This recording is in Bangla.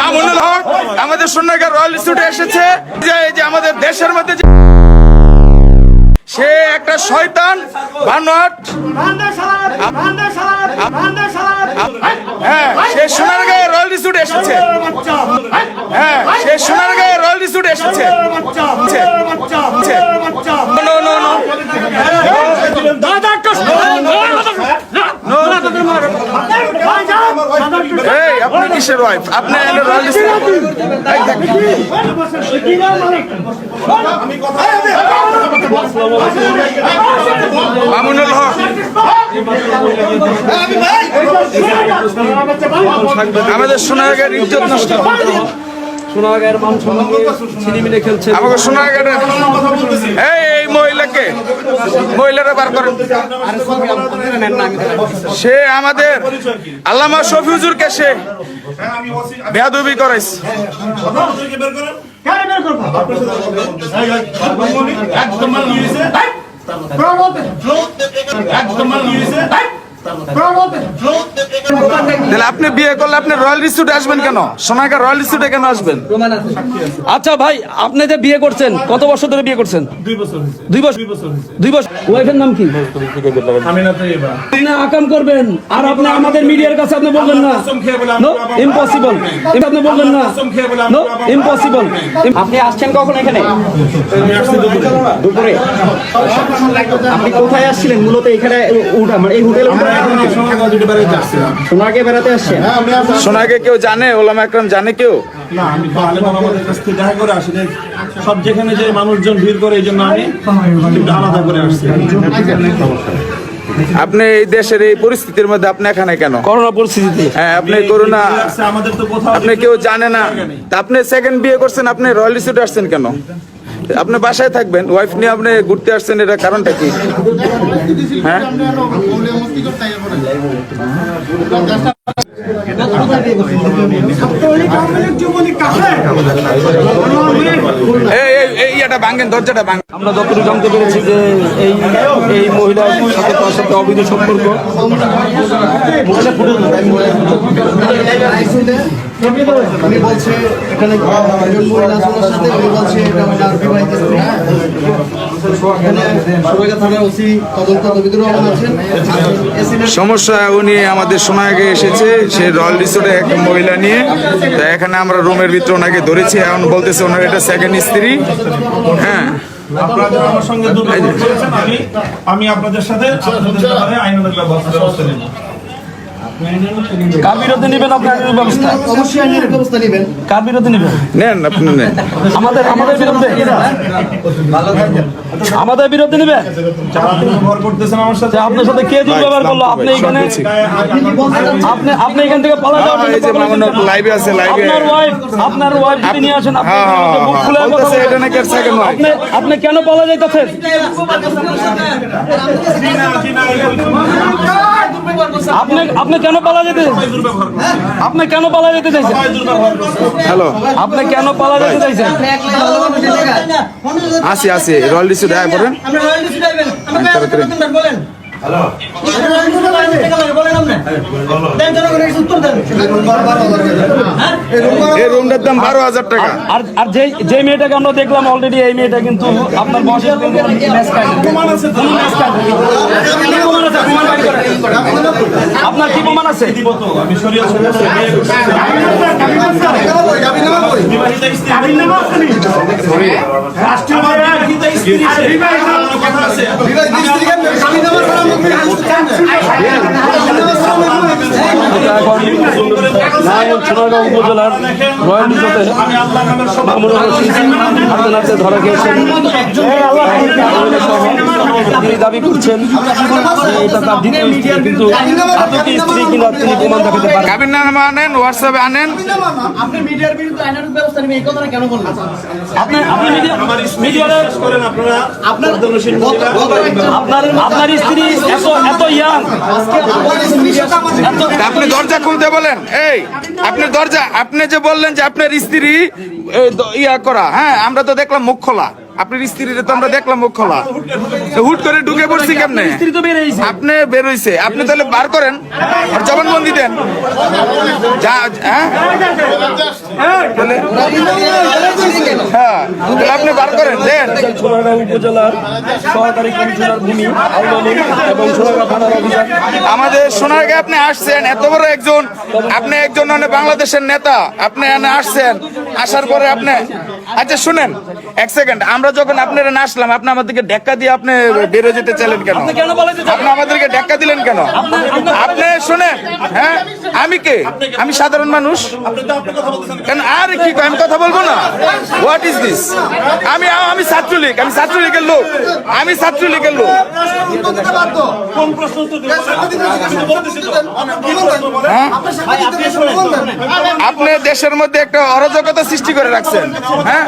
মামুনুল হক আমাদের সুন্নাগার রয়্যাল ইনস্টিটিউটে এসেছে যে যে আমাদের দেশের মধ্যে যে সে একটা শয়তান ভানট হ্যাঁ সে সোনারগাঁয়ে রয়্যাল ইনস্টিটিউট এসেছে। হ্যাঁ সে সোনারগাঁয়ে রয়্যাল ইনস্টিটিউট এসেছে নো নো নো এই আপনি কিসের ওয়াইফ আপনি মামুনুল হক। আমাদের সোনারগাঁয়ের ইজ্জত নষ্ট সোনাগাঁয়ের মান সম্মানকে ছিনিমিনি খেলছে আমাকে সোনারগাঁয়ের এই মহিলাকে মহিলারা বার করেন। সে আমাদের আল্লামা শফিউজুরকে সে বেয়াদবি করাইছে। তাহলে আপনি বিয়ে করলে আপনি রয়্যাল রিসুটে আসবেন কেন? সোনারগাঁ রয়্যাল রিসুটে কেন আসবেন? আচ্ছা ভাই আপনি যে বিয়ে করছেন কত বছর ধরে বিয়ে করছেন? দুই বছর দুই বছর? দুই বছর ওয়াইফের নাম কি? না আকাম করবেন। আর আপনি আমাদের মিডিয়ার কাছে আপনি বলবেন না। নো ইম্পসিবল আপনি বলবেন না। নো ইম্পসিবল আপনি আসছেন কখন এখানে? দুপুরে। আপনি কোথায় আসছিলেন? মূলত এখানে উঠা মানে এই হোটেলে সোনাকে বেড়াতে আসছেন সোনাকে কেউ জানে? ওলামা একরাম জানে কেউ? না আমি তো আলেম আমাদের কাছ থেকে দেখা করে আসি। সব যেখানে যে মানুষজন ভিড় করে এই জন্য আমি আলাদা করে আসছি। আপনি এই দেশের এই পরিস্থিতির মধ্যে আপনি এখানে কেন? করোনা পরিস্থিতি হ্যাঁ আপনি করোনা আমাদের তো কোথাও আপনি কেউ জানে না। তা আপনি সেকেন্ড বিয়ে করছেন আপনি রয়্যাল আসছেন কেন? আপনি বাসায় থাকবেন ওয়াইফ নিয়ে আপনি ঘুরতে আসছেন এটা কারণটা কি? হ্যাঁ? আমরা যতটুকু জানতে পেরেছি যে এই এই মহিলার সাথে তার সাথে অবৈধ সম্পর্ক। এখানে একজন মহিলা সাথে উনি বলছে এটা ওনার বিবাহিত স্ত্রী। এসিনের সমস্যা উনি আমাদের সোনাগে এসেছে সে রয়্যাল রিসোর্টে এক মহিলা নিয়ে। তা এখানে আমরা রুমের ভিতরে ওনাকে ধরেছি এখন বলতেছে ওনার এটা সেকেন্ড স্ত্রী। হ্যাঁ। আপনারা যারা আমার সঙ্গে আমি আপনাদের সাথে আপনাদের ব্যাপারে ব্যবস্থা ব্যবস্থা নেব। কার বিরুদ্ধে নেবেন আপনি আইনের ব্যবস্থা? অবশ্যই আইনের ব্যবস্থা নেবেন। কার বিরুদ্ধে নেবেন? নেন আপনি নেন। আমাদের আমাদের বিরুদ্ধে? আমাদের বিরুদ্ধে নেবেন? যারা দুর্ব্যবহার করতেছেন আমার সাথে যে আপনার সাথে কে দুর্ব্যবহার করল? আপনি এখানে আপনি আপনি এখান থেকে পালা যাওয়ার এই যে মামুন লাইভে আছে লাইভে আপনার ওয়াইফ আপনার ওয়াইফ যদি নিয়ে আসেন আপনি হ্যাঁ, হ্যাঁ, হ্যাঁ, খুলে কথা এটা নাকি আর second আপনি আপনি কেন পালা যাইতেছেন? আপনি আপনি কেন পালা যেতে আপনি কেন পালা যেতে চাইছেন? হ্যালো। আপনি কেন পালা যেতে চাইছেন? আসি আসি রয়্যাল ডিসি দেখা করেন আর যে মেয়েটাকে আমরা দেখলাম অলরেডি এই মেয়েটা কিন্তু আপনার কি প্রমাণ আছে? রাষ্ট্রীয় নারায়ণ সোনারগাঁও উপজেলার রয়্যাল আল্লাহ মামুনুর রশিদ হাতে নাতে ধরা গিয়েছেন দাবি করছেন এটা তার দ্বিতীয় স্ত্রী কিন্তু স্ত্রী কিনা তিনি প্রমাণ দেখাতে পারেন। কাবিন নামা আনেন হোয়াটসঅ্যাপে আনেন। আপনি মিডিয়ার বিরুদ্ধে আইনের ব্যবস্থা নেবেন এই কথাটা কেন বললেন? আপনি আপনি মিডিয়া- আমার স্ত্রী করেন আপনারা আপনার আপনার আপনার স্ত্রী এত এত ইয়াং আপনি দরজা খুলতে বলেন। এই আপনি দরজা আপনি যে বললেন যে আপনার স্ত্রী ইয়া করা হ্যাঁ আমরা তো দেখলাম মুখ খোলা। আপনার স্ত্রীর তো আমরা দেখলাম মুখ খোলা। হুট করে ঢুকে পড়ছি কেমনে? আপনি বেরোইছে আপনি তাহলে বার করেন আর জবানবন্দি দেন। যা হ্যাঁ? হ্যাঁ আপনি বার করেন দেন। উপজেলার সহকারী কমিশনার ভূমি এবং সোনাগাঁও থানার অফিসার। আমাদের সোনারগাঁ আপনি আসছেন এত বড় একজন। আপনি একজন মানে বাংলাদেশের নেতা। আপনি এখানে আসছেন আসার পরে আপনি আচ্ছা শুনেন এক সেকেন্ড আমরা যখন আপনারা না আসলাম আপনি আমাদেরকে ঢেক্কা দিয়ে আপনি বেরো যেতে চাইলেন কেন আপনি আমাদেরকে ঢেক্কা দিলেন কেন? আপনি শুনেন হ্যাঁ আমি কে? আমি সাধারণ মানুষ। কেন আর কি? আমি কথা বলব না? হোয়াট ইজ দিস আমি আমি ছাত্রলীগ আমি ছাত্রলীগের লোক। আমি ছাত্রলীগের লোক? হ্যাঁ। আপনি দেশের মধ্যে একটা অরাজকতা সৃষ্টি করে রাখছেন। হ্যাঁ?